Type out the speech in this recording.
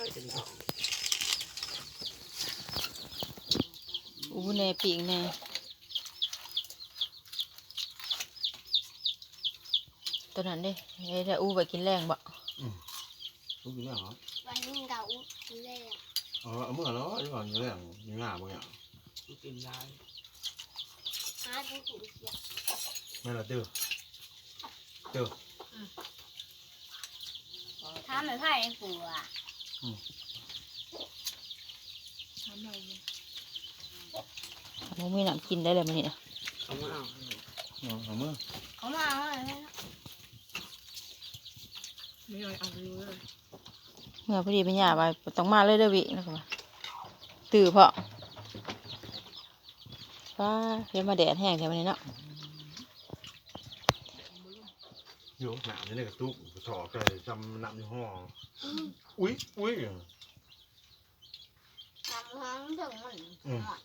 ค่อยเป็นดอก อู้แน่ปีกแน่ตัวนั้นเด้เอ้ยถ้าอู้ไปกินแรงบ่ ลูกกินแล้วเหรอ วันนี้เราแรก เออเอามื่อเนาะดีกว่าอยู่แล้วอยู่หน้ามึงอ่ะ ลูกกินได้ หาดูถูกเสีย ไม่ละเด้อเด้อ ถ้าไม่ไพ่ ผัวทำไมมึงมีน้ำกินได้เลยมันนี่นะเขามาเอาเอาเอามื่อเขามาเอาอะไรนะไม่ยอยเอาไปเลยเมื่อพอดีไปหย่าไปต้องมาเลยเด้อวิแล้วก็ว่าตื่อเพาะป้าเดี๋ยวมาแดดแห้งแถวนี้เนาะอยู่หนามนี่กระตุกกระสอบใส่จำน้ำในห้อง อุ้ยอุ้ย ทำห้องถึงมันหมด